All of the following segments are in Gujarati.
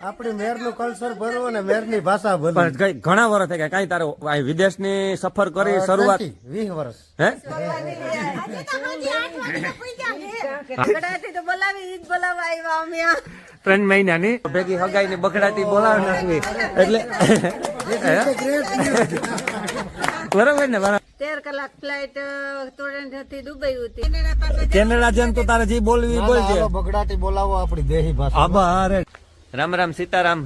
આપણી મેરનું કલ્ચર ભરવું અને મેરની ભાષા પણ ભરવી ઘણા વર્ષ થઈ ગયા. કઈ તારે આ વિદેશની સફર કરી શરૂઆત વીસ વર્ષ. હે? બગડાથી તો બોલાવી ઈ જ બોલાવવા આવ્યા અમે. આ. ત્રણ મહિનાની. ભેગી હગાઈ ની બખડાતી બોલાવી નાખવી એટલે બરોબર ને બરાબર. તેર કલાક ફ્લાઇટથી દુબઈ હતી કેનેડા જેમ તો તારે જે બોલવી બોલજે. બગડાટી બોલાવો આપણી દેહી ભાષા આભાર. રામ રામ સીતારામ.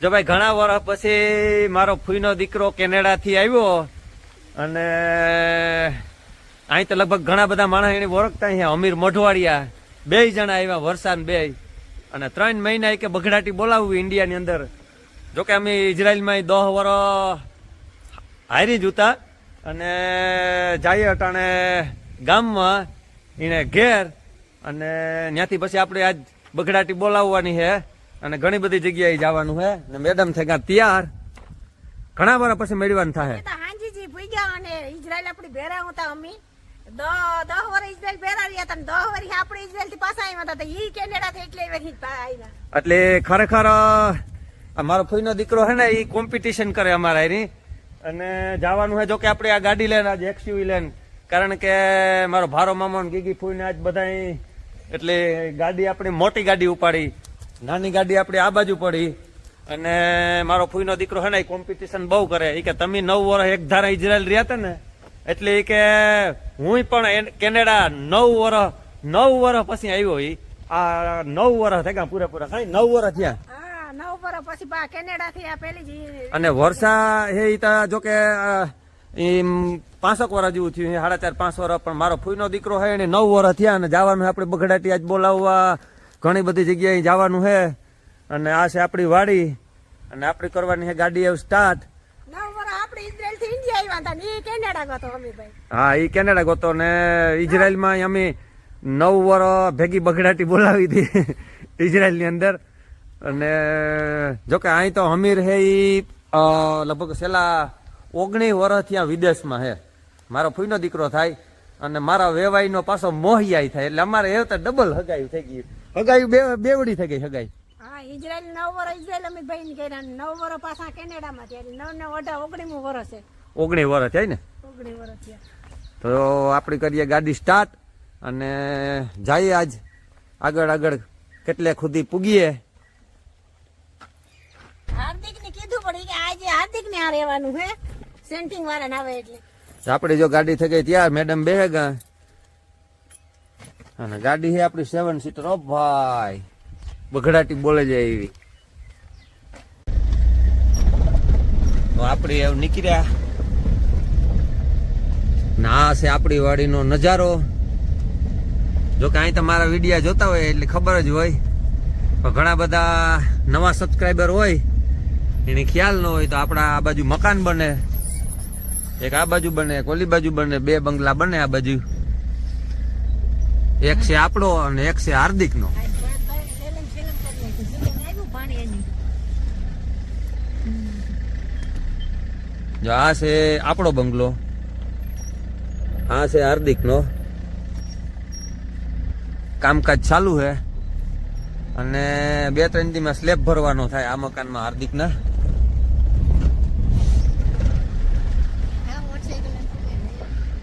જો ભાઈ ઘણા વર્ષ પછી મારો ફૂઈનો દીકરો કેનેડાથી આવ્યો અને અહીં તો લગભગ ઘણા બધા માણસ એને ઓળખતા અહીંયા. અમીર મોઢવાડિયા, બે જણા આવ્યા, વરસાદ બે. અને ત્રણ મહિના કે બગડાટી બોલાવવું ઇન્ડિયાની અંદર. જોકે અમે ઇઝરાયલમાં દહ વર્ષ હારી જૂતા અને જઈએ અટાણે ગામમાં એને ઘેર. અને ત્યાંથી પછી આપણે આજ બગડાટી બોલાવવાની છે અને ઘણી બધી જગ્યાએ જવાનું છે ને મેડમ થઈ ગયા તૈયાર. ઘણા વાર પછી મેળવાનું થાય હાંજીજી ભૂગ્યા અને ઇઝરાયલ આપણી ભેરા હતા અમે. દહ વર્ષ ઇઝરાયલ ભેરા રહ્યા હતા દહ વર્ષ આપણે ઇઝરાયલથી પાછા આવ્યા હતા. ઈ કેનેડા થી એટલે આવ્યા. એટલે ખરેખર મારો ફોઈનો દીકરો છે ને એ કોમ્પિટિશન કરે અમારા એની. અને જવાનું છે જો કે આપણે આ ગાડી લઈને આજે એક્સયુવી લઈને. કારણ કે મારો ભારો મામો ગીગી ફૂઈને આજ બધા એટલે ગાડી આપણી મોટી ગાડી ઉપાડી. નાની ગાડી આપણી આ બાજુ પડી અને મારો ફૂઈનો દીકરો છે ને એ કોમ્પિટિશન બહુ કરે. એ કે તમે નવ વર્ષ એક ધારા ઇઝરાયલ રહ્યા હતા ને એટલે એ કે હું પણ કેનેડા નવ વર્ષ નવ વર્ષ પછી આવ્યો એ આ નવ વર્ષ થઈ ગયા પૂરેપૂરા. ખાલી નવ વર્ષ થયા. હા અને વર્ષા હે જો કે પાંસક વર્ષ જેવું થયું. સાડા ચાર પાંચ વર્ષ. પણ મારો ફૂઈનો દીકરો હોય એને નવ વર્ષ થયા અને જવાનું આપણે બગડાટી આજ બોલાવવા ઘણી બધી જગ્યાએ જવાનું છે અને આ છે આપણી વાડી. અને આપણી કરવાની છે ગાડી એવું સ્ટાર્ટ ઇઝરાયલ ને ગયો હા ઈ કેનેડા ગોતો ને ઇઝરાયલમાં અમે નવ વર ભેગી બગડાટી બોલાવી હતી ઇઝરાયલની અંદર. અને જોકે અહીં તો હમીર હે ઈ લગભગ છેલ્લા ઓગણીસ વર્ષ ત્યાં વિદેશમાં હે. મારો ફૂઈનો દીકરો થાય અને મારા વેવાઈનો પાછો મોહિયાઈ થાય. એટલે અમારે એ તો ડબલ હગાયું થઈ ગઈ હગાઈ બે બેવડી થઈ ગઈ હગાઈ. હા ઇઝરાયલ નવ વર્ષ ઇઝરાયલ અમે ભાઈ ને કર્યા નવ વર્ષ પાછા કેનેડામાં થયા નવ ને અઢાર ઓગણીમું વર્ષ છે. ઓગણીસ વર્ષ થાય ને? ઓગણીસ વર્ષ થયા. તો આપણે કરીએ ગાડી સ્ટાર્ટ અને જઈએ આજ. આગળ આગળ કેટલે ખુદી પૂગીએ. હાર્દિક ને કીધું પણ કે આજે હાર્દિક ને આ રહેવાનું છે. સેન્ટિંગ વાળા ના આવે એટલે. આપણે જો ગાડી થઈ ગઈ ત્યાં મેડમ બેહે ગયા અને ગાડી છે આપણી સેવન સીટર ઓ ભાઈ બગડાટી બોલે જાય એવી. આપણે એવું નીકળ્યા ના છે આપણી વાડીનો નજારો. જો કે અહીં તમારા વિડીયા જોતા હોય એટલે ખબર જ હોય. પણ ઘણા બધા નવા સબસ્ક્રાઈબર હોય, એને ખ્યાલ ન હોય તો આપણા આ બાજુ મકાન બને. એક આ બાજુ બને, એક ઓલી બાજુ બને, બે બંગલા બને આ બાજુ. એક છે આપણો અને એક છે હાર્દિક નો જો આ છે આપણો બંગલો. આ છે હાર્દિક નો કામકાજ ચાલુ છે. અને બે ત્રણ દીમાં સ્લેબ ભરવાનો થાય આ મકાનમાં હાર્દિક ના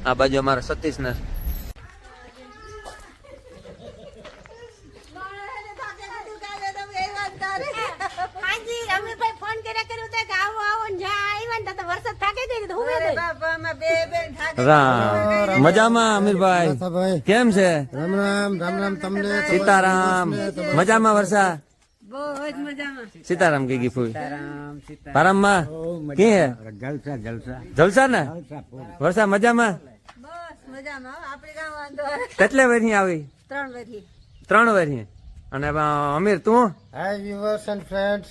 આ બાજુ અમારા સતીશ ને હાજી અમે ભાઈ ફોન કર્યા કર્યો તો કે આવો આવો ને જા આવ્યા ને તો વરસાદ થાકી ગઈ તો હું રામ. મજામાં અમીરભાઈ? કેમ છે? રામ રામ રામ રામ તમને સીતારામ. મજામાં વરસાદ? સીતારામ જ ગીફુ સીતારામ પારામમાં? કે જલસા જલસા. જલસા ને? વરસા મજામાં? બસ મજામાં આપણે કાં વાંધો કેટલે વર્ષની આવી? ત્રણ વર્ષી ત્રણ વર્ષની અને અમીર તું? હાય વ્યુઅર્સ એન્ડ ફ્રેન્ડ્સ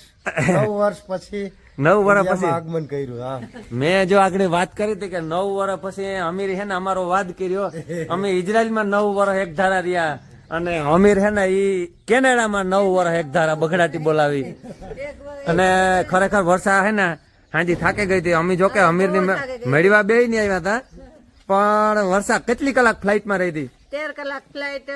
નવ વર્ષ પછી નવ વર્ષ પછી. આગમન કર્યું હા. મેં જો આગળ વાત કરી હતી કે નવ વર્ષ પછી અમીર હે ને અમારો વાદ કર્યો. અમે ઇઝરાયલમાં નવ વર્ષ એક ધારા રહ્યા અને અમીર હે ને ઈ કેનેડામાં નવ વર્ષ એક ધારા બગડાટી બોલાવી. અને ખરેખર વર્ષા હે ને હાજી થાકે ગઈ હતી. અમે જો કે અમીરની મેળવા બે નહીં આવ્યા હતા. પણ વર્ષા કેટલી કલાક ફ્લાઇટમાં રહી હતી? તેર કલાક ફ્લાઇટ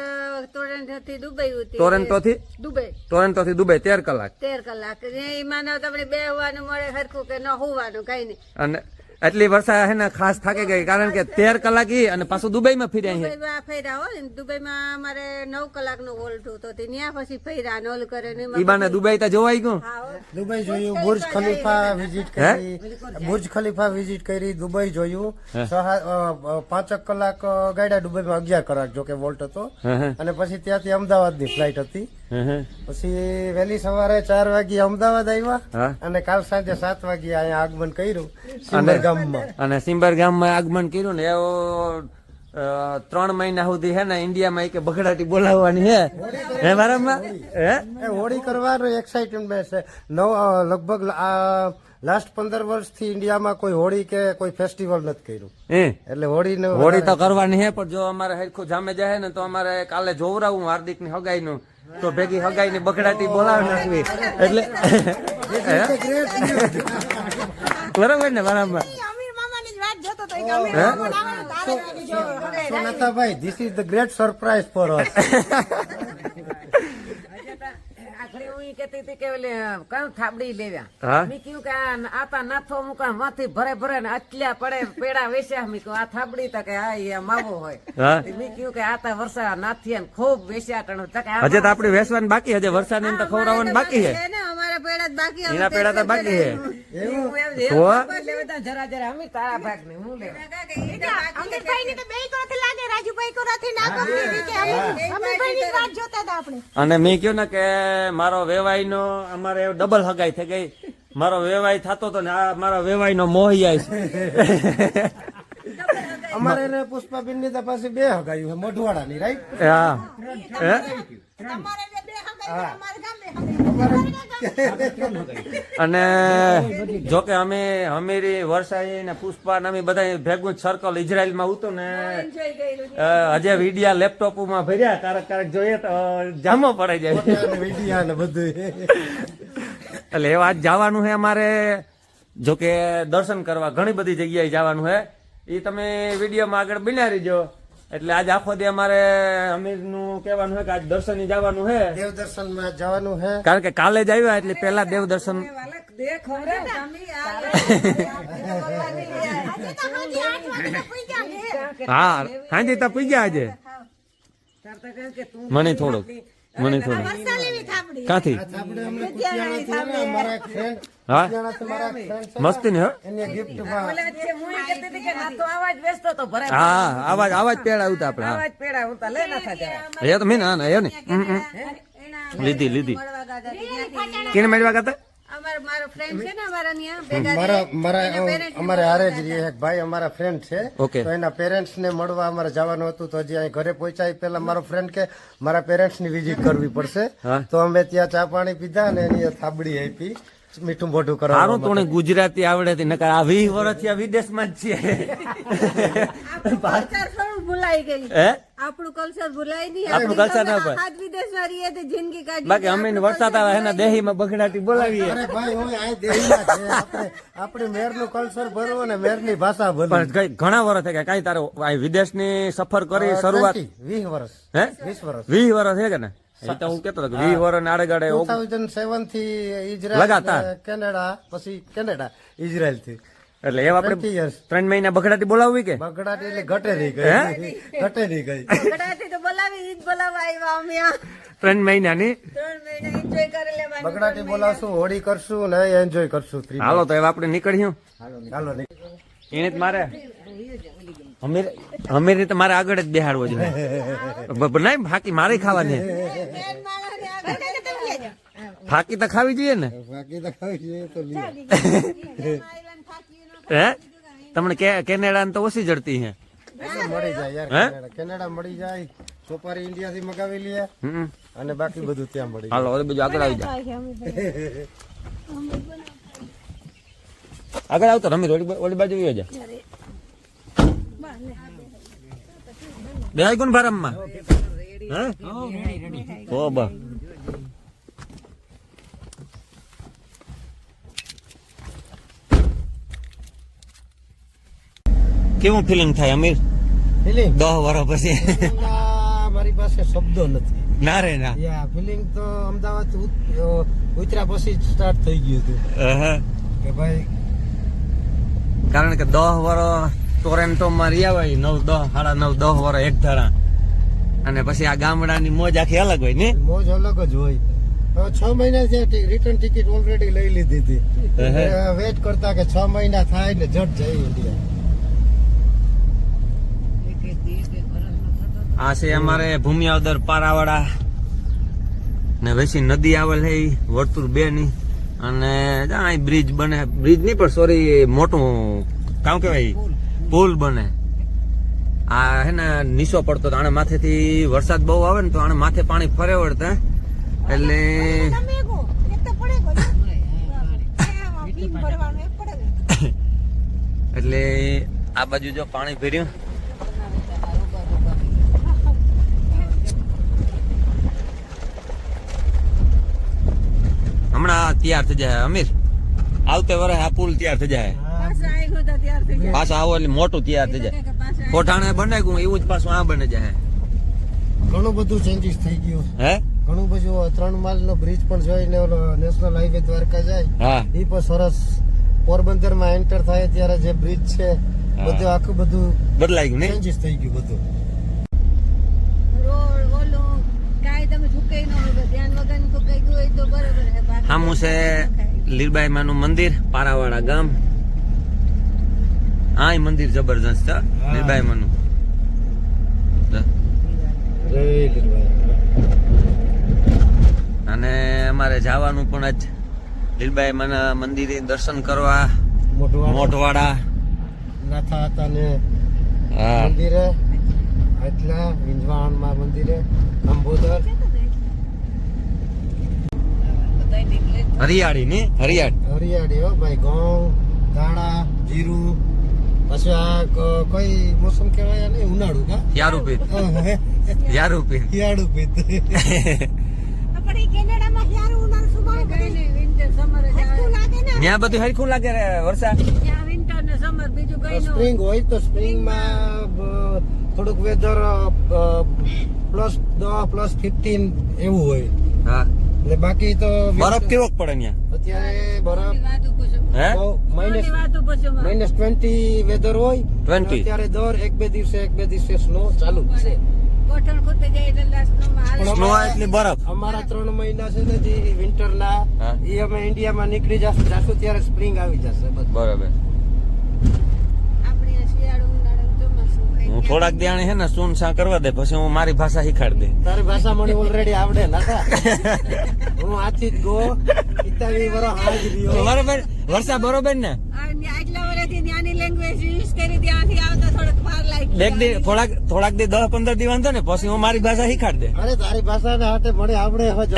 ટોરેન્ટો થી દુબઈ હતી ટોરેન્ટો થી દુબઈ. ટોરેન્ટો થી દુબઈ તેર કલાક? તેર કલાક. એમાં તમને બે હોવાનું મળે સરખું કે ન હોવાનું કઈ નહીં. અને એટલી વર્ષા હે ને ખાસ થાકી ગઈ કારણ કે તેર કલાક ઈ અને પાછું દુબઈમાં ફર્યા છે દુબઈમાં ફર્યા દુબઈમાં અમારે નવ કલાકનું હોલ્ટ હતો તે ત્યાં પછી ફર્યા નોલ કરે ને એમાં દુબઈ તો જોવાઈ ગયું? દુબઈ જોયું બુર્જ ખલીફા વિઝિટ કરી બુર્જ ખલીફા વિઝિટ કરી દુબઈ જોયું. પાંચેક કલાક ગાડ્યા દુબઈમાં અગિયાર કલાક જો કે વોલ્ટ હતો. હે હે. અને પછી ત્યાંથી અમદાવાદની ફ્લાઇટ હતી. હે હે. પછી વહેલી સવારે ચાર વાગે અમદાવાદ આવ્યા અને કાલ સાંજે સાત વાગે અહીંયા આગમન કર્યું. ગામમાં. અને સિમ્બર ગામમાં આગમન કર્યું ને એવો ત્રણ મહિના સુધી હે ને ઇન્ડિયામાં એક બગડાટી બોલાવવાની હે. હે મારામાં હે? હોળી કરવાનો એક્સાઇટમેન્ટ છે. નવ લગભગ આ લાસ્ટ પંદર વર્ષથી ઇન્ડિયામાં કોઈ હોળી કે કોઈ ફેસ્ટિવલ નથી કર્યું. એટલે હોળીને હોળી તો કરવાની હે પણ જો અમારે હરખું જામે જાય ને તો અમારે કાલે જોવરાવું હાર્દિકની હગાઈ નું તો ભેગી હગાઈ ની બગડાટી બોલાવી નાખવી એટલે બરાબર ને બરાબર હવે સોનાથાભાઈ this is the great surprise for us આખરે હું ઈ કહેતી હતી કે કયું થાબડી લેવ્યા મેં કીધું કે આતા નાથો મુકા માંથી ભરે ભરે ને અચલ્યા પડે પેડા વેચ્યા. મેં કહ્યું આ થાબડી તો કે હા એ માવો હોય. મેં કીધું કે આતા વર્ષા નાથિયા ખૂબ વેચ્યા ટણું. તો કે હજે તો આપડે વેસવાનું બાકી હજે. વરસાદ તો ખવડાવવાનું બાકી છે પેડા બાકી એના પેડા તો બાકી છે. એવું? એમ છે. તો? એટલે બધા જરા જરા અમે તારા ભાગ ને હું લેવા? અમીરભાઈ ની તો બે કોરાથી લાગે રાજુભાઈ કોરાથી ના ગમતી કે અમીર- અમીરભાઈની જ જોતા હતા આપણે. અને મેં કહ્યું ને કે મારો વેવાઈ નો અમારે ડબલ હગાઈ થઈ ગઈ. મારો વેવાઈ થતો તો ને આ મારો વેવાઈ નો મોહિયાઈ છે અમારે ને પુષ્પાબેનની તો બે હગાયું છે મોઢવાડાની રાઈટ હા. અને જો કે અમે હમીરી વર્ષાઈ ને પુષ્પા ને અમે બધા ભેગું સર્કલ ઇઝરાયલમાં હતું ને હજે વિડિયા લેપટોપમાં ભર્યા કારક કારક જોઈએ તો જામો પડાઈ જાય. વિડિયા ને બધું એટલે એ વાત જવાનું છે અમારે. જો કે દર્શન કરવા ઘણી બધી જગ્યાએ જવાનું છે એ તમે વિડીયોમાં આગળ બન્યા રહીજો. એટલે આજ આખો દે અમારે અમીરનું કહેવાનું છે કે આજ દર્શન જવાનું છે. દેવ દર્શનમાં જવાનું છે. કારણ કે કાલે જ આવ્યા એટલે પેલા દેવ દર્શન હા હાજી તો પી ગયા. હા આજે મને થોડુંક. મને હા? છે ને, મસ્તી ને હો? આવાજ તો આવાજ આવાજ પેડા આવતા આપણે તો એ તો મેં ના ના એ. લીધી લીધી. કેને મેળવા કરતા અમારો મારો ફ્રેન્ડ છે ને અમારા ત્યાં ભેગા મારા ને અમારે હારે જ રહીએ એક ભાઈ અમારા ફ્રેન્ડ છે. તો એના પેરેન્ટ્સ ને મળવા અમારે જવાનું હતું તો હજી અહીં ઘરે પહોંચાય પેલા મારો ફ્રેન્ડ કે મારા પેરેન્ટ્સની વિઝિટ કરવી પડશે. હા. તો અમે ત્યાં ચા પાણી પીધા અને એની થાબડી આપી મીઠું મોઢું કરવા સારું તો ગુજરાતી આવડે હતી નકર આ વીસ વર્ષથી આ વિદેશમાં જ છીએ. ભૂલાઈ ગઈ. હે? આપણું કલ્ચર ભૂલાય નહીં. આપણું culture ના ભૂલાય. હાથ વિદેશમાં રહીએ તો જિંદગી કાઢી બાકી અમે વરસાદ આવે એના દેહીમાં બગડાટી બોલાવીએ. અરે ભાઈ હું અહીં દેહીમાં છે. આપણે આપણી મેરનું કલ્ચર ભરવું અને મેરની ભાષા ભરવી. પણ ઘણા વર્ષ થઈ ગયા કઈ તારો આ વિદેશની સફર કરી શરૂઆત? વીસ વર્ષ. હે? વીસ વર્ષ. વીસ વર્ષ છે કે ને? એ તો હું કેતો હતો કે વીસ વર્ષ ને આડે ગાડે ટુ થાઉઝન્ડ સેવનથી ઇઝરાયલ. કેનેડા પછી કેનેડા ઇઝરાયલથી એટલે એવા આપણે ત્રણ મહિના બગડાટી બોલાવવી કે? બગડાટ એટલે ઘટે નહીં ગઈ. ઘટે નહીં ગઈ. બગડાથી તો બોલાવી ઈ જ બોલાવવા આવ્યા અમે ત્રણ મહિનાની? ત્રણ મહિના એન્જોય કરી લેવાનું બગડાટી બોલાવશું હોળી કરશું ને એન્જોય કરશું હાલો તો એવા આપણે નીકળ્યું. હાલો એને મારે અમીર અમીર તો મારે આગળ જ બેહાડવો જોઈએ. બ- બ- ફાકી મારે ખાવાની? ફાકી તો ખાવી જોઈએ ને. ફાકી તો ખાવી જોઈએ તો. હે? તમને કે- કેનેડા ને તો ઓછી જડતી હે. મળી જાય યાર હે? કેનેડા. કેનેડા મળી જાય સોપારી ઇન્ડિયા થી મગાવી લઈએ હમ. અને બાકી બધું ત્યાં મળી હાલો હવે બીજું આગળ આવી જાય આગળ આવતો રમી ઓલી ઓલી બાજુ વયો જા. બે કોણ ફારમમાં હે? ઓ બા. કેવું ફિલિંગ થાય અમીર? ફિલિંગ દસ વર્ષ પછી. મારી પાસે શબ્દો નથી. ના રે ના. યા ફિલિંગ તો અમદાવાદ ઉતરા પછી સ્ટાર્ટ થઈ ગયું હતું. કે ભાઈ કારણ કે દહ વર્ષ ટોરેન્ટો માં રહ્યા હોય નવ દહ સાડા નવ દહ વરો એક ધારા. અને પછી આ ગામડાની મોજ આખી અલગ હોય ને મોજ અલગ જ હોય. છ મહિના છે રિટર્ન ટિકિટ ઓલરેડી લઈ લીધી હતી. વેટ કરતા કે છ મહિના થાય ને જટ જઈ ઇન્ડિયા આ છે અમારે ભૂમિયાવદર પારાવાડા. ને વૈસી નદી આવેલ છે ઈ વર્તુળ બે ની અને અહીં બ્રિજ બને. બ્રિજ નહીં પણ સોરી મોટું કામ કેવાય પુલ. બને. આ હે ને નીસો પડતો તો આને માથેથી વરસાદ બહુ આવે ને તો આને માથે પાણી ફરે વળતા. એટલે. એટલે આ બાજુ જો પાણી ભર્યું. હમણાં તૈયાર થઈ જાય અમીર. આવતે વર્ષે આ પુલ તૈયાર થઈ જાય. પાછા આવો એટલે મોટું તૈયાર થઈ જાય. કોઠાણે બને ગયું એવું જ પાછું આ બને જાય. ઘણું બધું ચેન્જીસ થઈ ગયું. હે? ઘણું બધું ત્રણ માલ નો બ્રિજ પણ જોઈને ઓલો નેશનલ હાઈવે દ્વારકા જાય. એ પણ સરસ. પોરબંદરમાં એન્ટર થાય ત્યારે જે બ્રિજ છે બધું આખું બધું બદલાઈ ગયું ને ચેન્જીસ થઈ ગયું બધું રોડ ઓલું કાંઈ તમે ચૂકાઈ ન હોય ધ્યાન વગર ચૂકાઈ ગયું હોય તો બરોબર છે લીરબાઈ માનું મંદિર પારાવાડા ગામ. આ મંદિર જબરજસ્ત છે લીરબાઈ માનું. અને અમારે જવાનું પણ જ લીલબાઈ માના મંદિરે દર્શન કરવા. મોટવાડા નાથા હતા ને મંદિરે. આટલા વિંજવાણમાં મંદિરે. અંબોદર. હરિયાળી ને? હરિયાળી. હરિયાળી હો ભાઈ ઘઉં દાણા જીરું પછી આ ક- કઈ મોસમ કહેવાય ને ઉનાળુ કા? યારું પીત યારું પીત યારું પીત ત્યાં બધું હરખું લાગે વરસાદ? ત્યાં વિન્ટર ને સમર બીજું કઈ ન હોય. સ્પ્રિંગ હોય તો સ્પ્રિંગમાં થોડુંક વેધર પ્લસ દસ પ્લસ ફિફ્ટીન એવું હોય. હા. એટલે બાકી તો બરફ કેવો પડે અહીંયા અત્યારે બરફ હે? માઇનસની વાતું પૂછો માં. માઇનસ ટ્વેન્ટી વેધર હોય 20. અત્યારે દર એક બે દિવસે એક બે દિવસે સ્નો ચાલુ છે. બરફ. અમારા ત્રણ મહિના છે ને જે વિન્ટર ના એ અમે ઇન્ડિયામાં નીકળી જશે જાશું ત્યારે સ્પ્રિંગ આવી જશે બરાબર આપણે આ શિયાળો ઉનાળો ચોમાસું કઈ હું થોડાક દાણે હે ને સૂન સા કરવા દે પછી હું મારી ભાષા શીખાડ દે. તારી ભાષા મને ઓલરેડી આવડે નાખા હું આથી જ ગો પિતાવી વરો હાજ રહ્યો. બરોબર વર્ષા બરોબર ને? આટલા વર્ષથી ત્યાંની લેંગ્વેજ યુઝ કરી ત્યાંથી આવતા થોડોક વાર લાગી એક દી થોડાક થોડાક દી દસ પંદર દી વાંધો ને પછી હું મારી ભાષા શીખાડ દે. અરે તારી ભાષા ને હાથે મને આવડે હવે જો.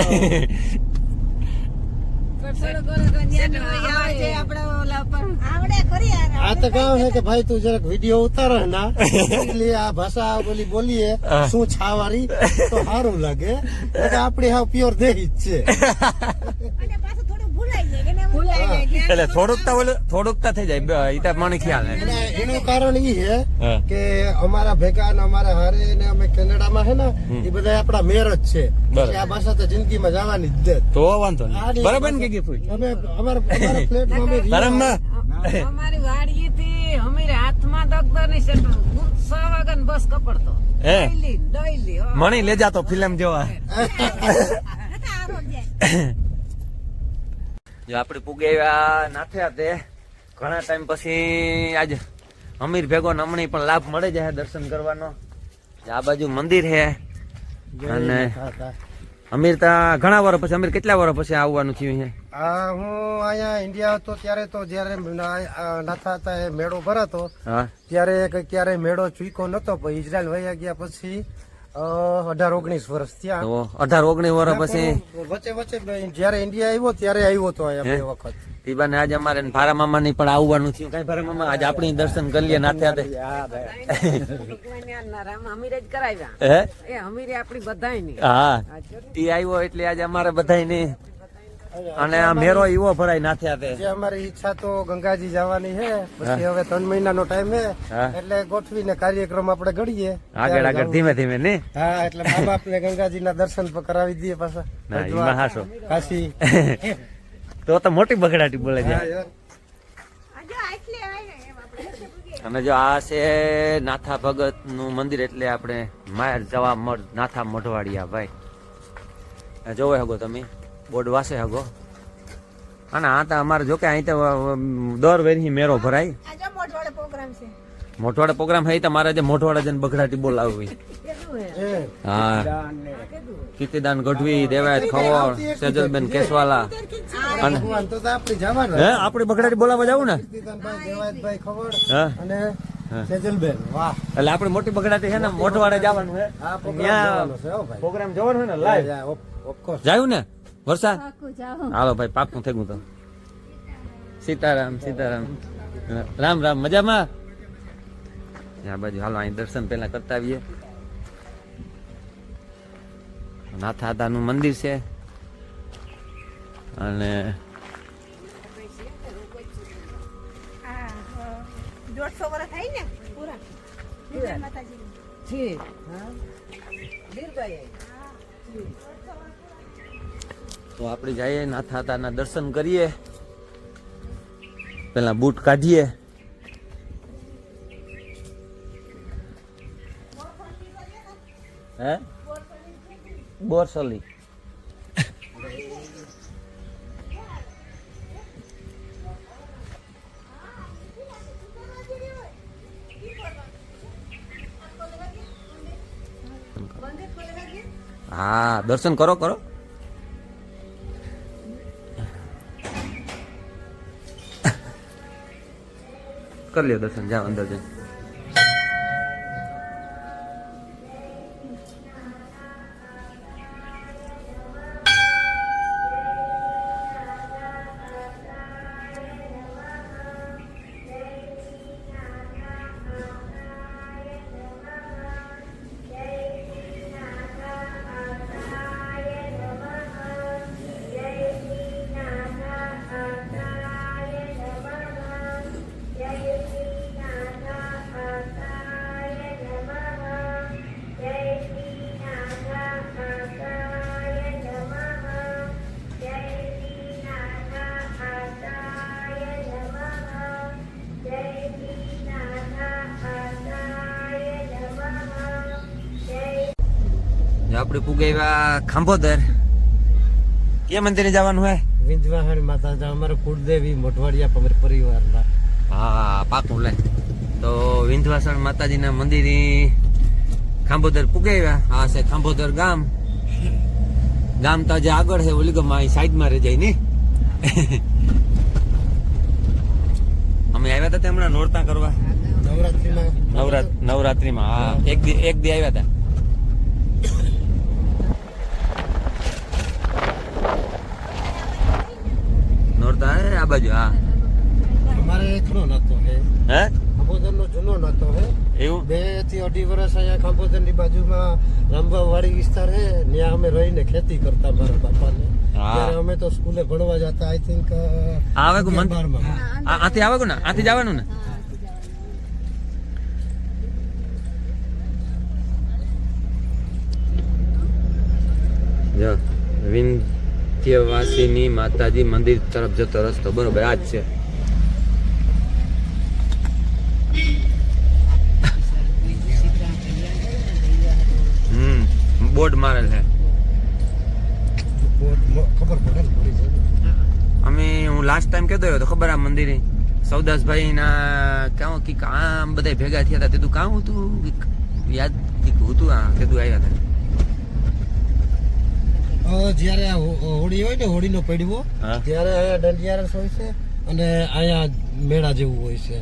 પણ થોડોક ઓલો તો ત્યાંનો હોય આવે છે આપણા ઓલા પર આવડે ખરી યાર. આ તો કહું છે કે ભાઈ તું જરાક વીડિયો ઉતાર ના એટલે આ ભાષા બોલી બોલીએ શું છાવારી તો સારું લાગે. આપડી હાવ પ્યોર દેહી જ છે. અને પાછું થોડું ભૂલાઈ જાય કે ને હું ભૂલાઈ જાય. ક્યાંક એટલે થોડુંક તો થોડુંક તો થઈ જાય એ તો મને ખ્યાલ હે. એનું કારણ ઈ છે કે અમારા ભેગા ને અમારા હારે ને અમે કેનેડામાં છે ને એ બધા આપડા મેર જ છે. આ ભાષા તો જિંદગીમાં જવાની જ તો વાંધો નહીં. બરાબર ને કે અમે અમારા ફ્લેટમાં અમે ને? અમારી વાડીએ થી અમીરે હાથમાં દગદો નહીં બસ કપડતો. હે? મણી લે જાતો ફિલ્મ જોવા. જો આપણે પુગે આવ્યા નાથ્યા તે ઘણા ટાઈમ પછી આજ અમીર ભેગો નમણી પણ લાભ મળે જાય દર્શન કરવાનો. આ બાજુ મંદિર છે અને. અમીર તા ઘણા વર્ષ પછી અમીર કેટલા વર્ષ પછી આવવાનું થયું છે આ હું અહીંયા ઇન્ડિયા હતો ત્યારે તો જયારે નાથા હતા એ મેળો ભરાતો ત્યારે ક્યારે મેળો ચૂક્યો નતો પણ ઇઝરાયલ વયા ગયા પછી અઢાર ઓગણીસ વર્ષ થયા. અઢાર ઓગણીસ વર્ષ પછી? વચ્ચે વચ્ચે જયારે ઇન્ડિયા આવ્યો ત્યારે આવ્યો તો અહીંયા બે વખત. આજે અમારે ભારા મામા ની પણ આવવાનું થયું. કઈ ભારા મામા આજે આપણી દર્શન કરી લે નાથે તે અમીરે જ કરાવ્યા. એ અમીરે આપણી બધાયની. હા. તે આવ્યો એટલે આજે અમારે બધાય ને અને આ મેરો એવો ભરાય નાથ્યા તે અમારી ઈચ્છા તો ગંગાજી જવાની છે. પછી હવે ત્રણ મહિનાનો ટાઈમ છે. એટલે ગોઠવીને કાર્યક્રમ આપણે ઘડીએ. આગળ આગળ ધીમે ધીમે ને? હા એટલે મા બાપ ને ગંગાજીના દર્શન પણ કરાવી દઈએ પાછા. ના હાસો. કાશી તો તો મોટી બગડાટી બોલે છે. અને જો આ છે નાથા ભગતનું મંદિર એટલે આપણે માયર જવા નાથા મઢવાડિયા ભાઈ. જોવે હગો તમે. બોર્ડ વાસે હગો. અને આ તો અમારે જો કે અહીં તો દર વેરી મેરો ભરાય. મોટવાડે પ્રોગ્રામ હે તો મારે જે મોટવાડે જઈને બગડાટી બોલાવવી. હા? કીર્તિદાન ગઢવી દેવાયત ખવડ સેજલબેન કેસવાલા. અને હે આપણે બગડાટી બોલાવવા જાવું ને? અને સેજલબેન. વાહ. એટલે આપણે મોટી બગડાટી છે ને મોટવાડે જવાનું છે આ પ્રોગ્રામ જોવાનું છે ભાઈ. પ્રોગ્રામ જોવાનો છે ને લાઈવ ઓફ- ઓફકોર્સ. જાયું ને? વરસાદ? હાલો ભાઈ પાકું થઈ ગયું તો. સીતારામ સીતારામ. રામ રામ મજામાં? આ બાજુ હાલો અહીં દર્શન પહેલા કરતા આવીએ. નાથાદાનું મંદિર છે. અને દોઢસો વર્ષ થાય ને? પૂરા. માતાજી છી હા. વીરભાઈ તો આપણે જઈએ નાથાતાના દર્શન કરીએ. પેલા બૂટ કાઢીએ. હે? બોરસલી હા, દર્શન કરો કરો. કરી લ્યો દર્શન જાઓ અંદર જઈને આપણે પુગાવ્યા ખાંભોદર. કે મંદિરે જવાનું હે? વિંધવાહણ માતા છે અમારે કુળદેવી મોઢવાડિયા અમારે પરિવારના. હા પાકું લે. તો વિંધવાસણ માતાજીના મંદિર ખાંભોદર પુગાવ્યા હા છે ખાંભોદર ગામ. ગામ તો જે આગળ છે ઓલી ગમ સાઈડમાં રહી જાય ને. અમે આવ્યા હતા તે હમણાં નોરતા કરવા. નવરાત્રીમાં. નવરાત નવરાત્રીમાં હા. એક દી એક દી આવ્યા હતા નોરતા હે આ બાજુ હા. અમારે એકનો નતો હે. હે? ખાંભોદર નો જૂનો નતો હે. એવું? બેથી અઢી વર્ષ અહીંયા ખાંભોદરની બાજુમાં રામબાવાડી વિસ્તાર હે ત્યાં અમે રહીને ખેતી કરતા મારા બાપાને. હા. ત્યારે અમે તો સ્કૂલે ભણવા જતા આઈ થિંક આવે કો મન બારમાં. આથી આવે કો ને આથી જવાનું ને? જો વિંધ્યવાસીની માતાજી મંદિર તરફ જતો રસ્તો. બરોબર આ જ છે. હમ બોર્ડ મારેલ છે અમે હું લાસ્ટ ટાઈમ કહેતો હતો ખબર આ મંદિરે? સૌદાસભાઈ ના કાં કે કામ બધા ભેગા થયા હતા. તે તું કામ હતું? યાદ હતું આ કીધું આવ્યા હતા. જ્યારે હોળી હોય ને હોળીનો પડવો ત્યારે અહીંયા હોય છે અને અહીંયા મેળા જેવું હોય છે.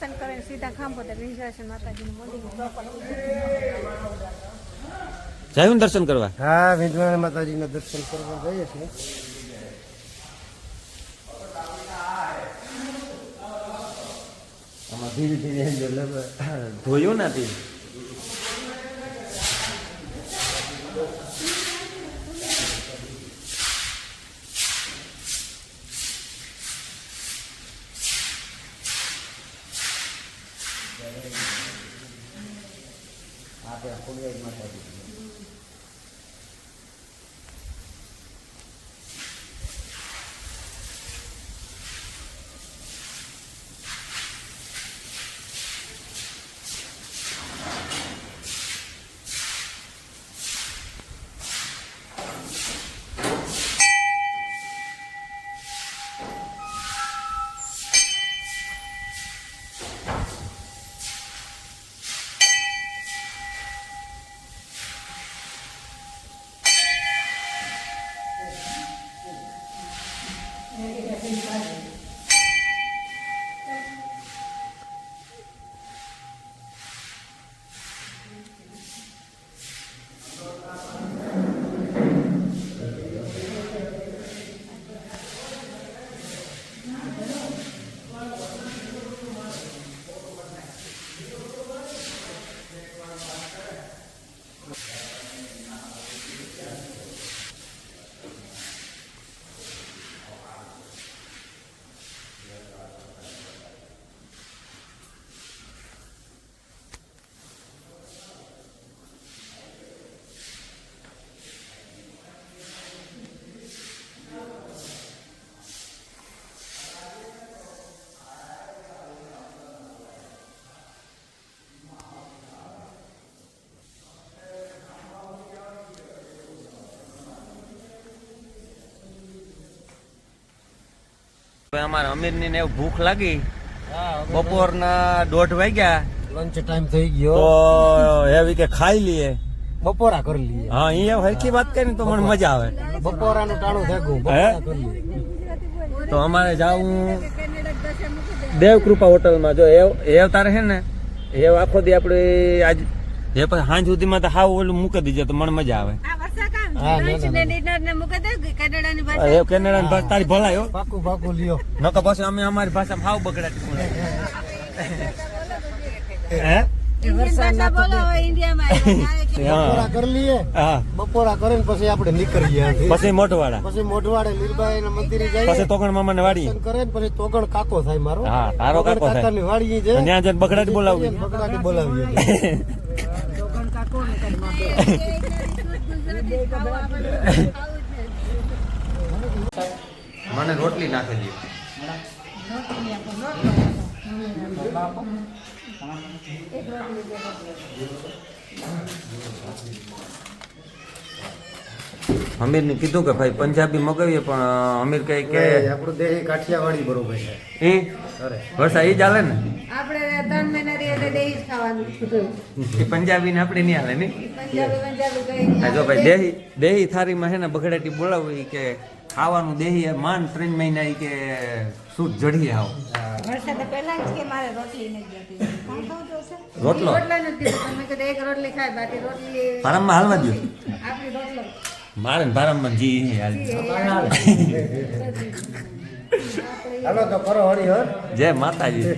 દર્શન કરીને સીધા ખાંભોદર વિંજરાશન માતાજીનું મંદિર. જાયું દર્શન કરવા? હા વિંજવાણા માતાજીના દર્શન કરવા જઈએ છીએ. ધીરે ધીરે ધોયું નથી અમારા અમીરની ને ભૂખ લાગી. બપોરના દોઢ વાગ્યા. લંચ ટાઈમ થઈ તો ગયો એવી કે ખાઈ લઈએ. બપોરા કરી લઈએ. હા અહીંયા હરખી વાત કરીને તો મને મજા આવે. બપોરાનું ટાણું થાકું તો અમારે જાવું દેવકૃપા હોટલમાં. જો એવ તારે છે ને એવ આખો દી આપણે આજ એ પછી સાંજ સુધીમાં તો હાવ ઓલું મૂકી દીજે તો મને મજા આવે. ના, ને ને એ ભાષા તારી ભલાયો પાકું પાકું લ્યો. નકર પછી અમે અમારી ભાષામાં હાવ કે? બપોરા કરીને પછી આપણે નીકળીએ પછી મોટવાડા પછી મોઢવાડે લીલબાઈ ના મંદિરે જઈએ. પછી તોકણ મામા ને વાડી કરે પછી તોગણ કાકો થાય મારો. હા, તારો કાકો થાય. કાકાની વાડી છે ત્યાં જઈને બગડાટી બોલાવવી બગડાટી બોલાવીએ. મને રોટલી નાખેલી. દે અમીર ને કીધું કે ભાઈ પંજાબી મગાવીએ પણ અમીર કઈ કે આપણું દેહ કાઠિયાવાડી બરોબર છે. એ અરે. વરસા એ ચાલે ને? આપણે ત્રણ મહિના દહીં જ ખાવાનું. પંજાબી ને આપણે નહીં હાલે. આ જો ભાઈ દેહી દેહી થારીમાં હે ને બગડાટી બોલાવી કે ખાવાનું દેહી માન ત્રણ મહિના કે સૂટ જડી આવો. વરસાદ પહેલા જ કે મારે રોટલી પારામાં હાલવા દો મારે ને પારામાં જી હાલ. હાલો. તો કરો હળી હર જય માતાજી.